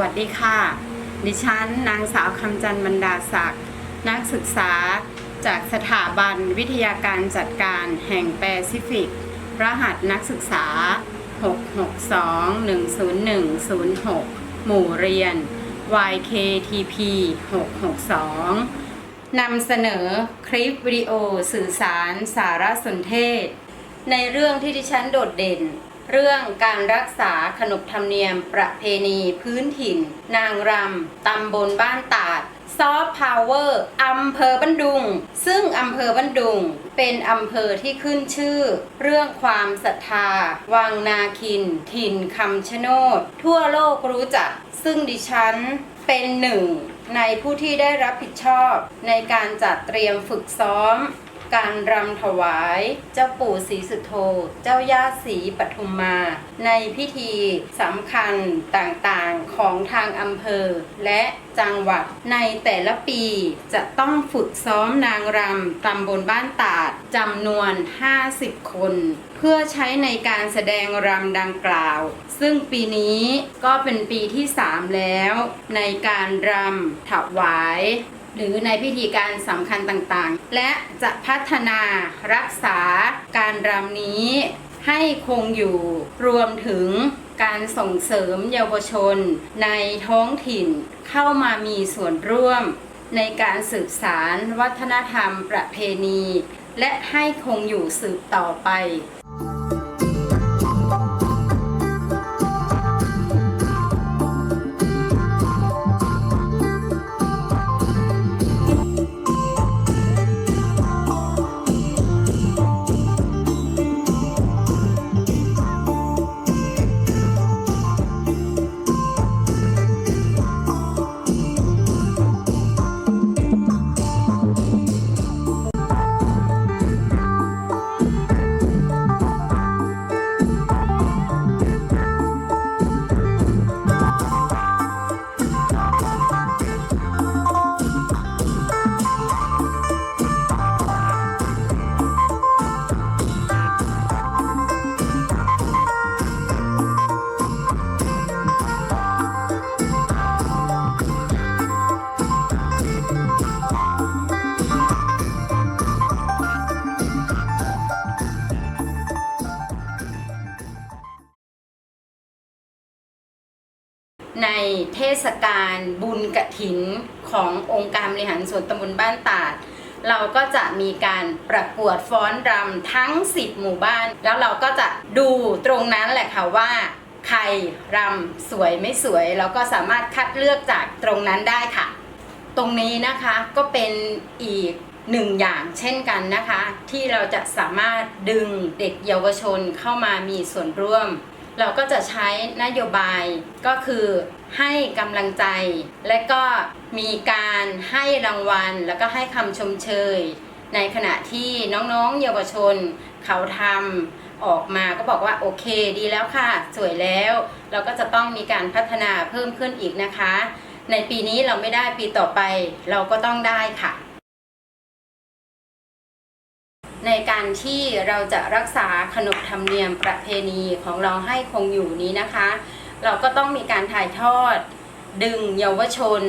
วัสดีค่ะ ดิฉันนางสาวคำจันทร์บรรดาศักดิ์นักศึกษาจากสถาบันวิทยาการจัดการแห่งแปซิฟิก รหัสนักศึกษา 662-10106 หมู่เรียน YKTP 662 นำเสนอคลิปวิดีโอสื่อสารสารสนเทศ ในเรื่องที่ดิฉันโดดเด่น เรื่องการรักษาขนบธรรมเนียมประเพณีพื้นถิ่น นางรำตำบลบ้านตาดซอฟต์พาวเวอร์อำเภอบันดุง ซึ่งอำเภอบันดุง เป็นอำเภอที่ขึ้นชื่อ เรื่องความศรัทธา วังนาคิน ถิ่นคำชะโนด ทั่วโลกรู้จัก ซึ่งดิฉันเป็นหนึ่งในผู้ที่ได้รับผิดชอบในการจัดเตรียมฝึกซ้อม การรำถวายเจ้าปู่ศรีสุโธ เจ้าย่าศรีปทุมมา ในพิธีสำคัญต่างๆของทางอำเภอ และจังหวัดในแต่ละปีจะต้องฝึกซ้อมนางรำตำบลบ้านตาดจำนวน 50 คน เพื่อใช้ในการแสดงรำดังกล่าว ซึ่งปีนี้ก็เป็นปีที่ 3 แล้ว ในการรำถวาย หรือในพิธีการสำคัญต่างๆ และจะพัฒนารักษาการรำนี้ให้คงอยู่รวมถึงการส่งเสริมเยาวชน ในท้องถิ่นเข้ามามีส่วนร่วม ในการสืบสารวัฒนธรรมประเพณี และให้คงอยู่สืบต่อไป ในเทศกาลบุญกระถินขององค์การบริหารส่วนตำบลบ้านตาด เราก็จะมีการประกวดฟ้อนรำทั้ง 10 หมู่บ้าน แล้วเราก็จะดูตรงนั้นแหละค่ะว่าใครรำสวยไม่สวย เราก็สามารถคัดเลือกจากตรงนั้นได้ค่ะ ตรงนี้นะคะก็เป็นอีกหนึ่งอย่างเช่นกันนะคะ ที่เราจะสามารถดึงเด็กเยาวชนเข้ามามีส่วนร่วม เราก็จะใช้นโยบายก็คือให้กำลังใจ และก็มีการให้รางวัล แล้วก็ให้คำชมเชย ในขณะที่น้องๆ เยาวชน เขาทำออกมาก็บอกว่าโอเคดีแล้วค่ะ สวยแล้ว เราก็จะต้องมีการพัฒนาเพิ่มขึ้นอีกนะคะ ในปีนี้เราไม่ได้ปีต่อไป เราก็ต้องได้ค่ะ ในการที่เราจะรักษาขนบธรรมเนียมประเพณีของเราให้คงอยู่นี้นะคะ เราก็ต้องมีการถ่ายทอด ดึงเยาวชน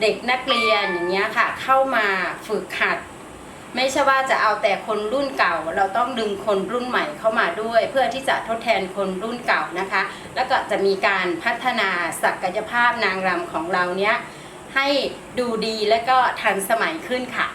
เด็กนักเรียนอย่างเงี้ยค่ะ เข้ามาฝึกหัด ไม่ใช่ว่าจะเอาแต่คนรุ่นเก่า เราต้องดึงคนรุ่นใหม่เข้ามาด้วย เพื่อที่จะทดแทนคนรุ่นเก่านะคะ แล้วก็จะมีการพัฒนาศักยภาพนางรำของเราเนี้ยให้ดูดีและก็ทันสมัยขึ้นค่ะ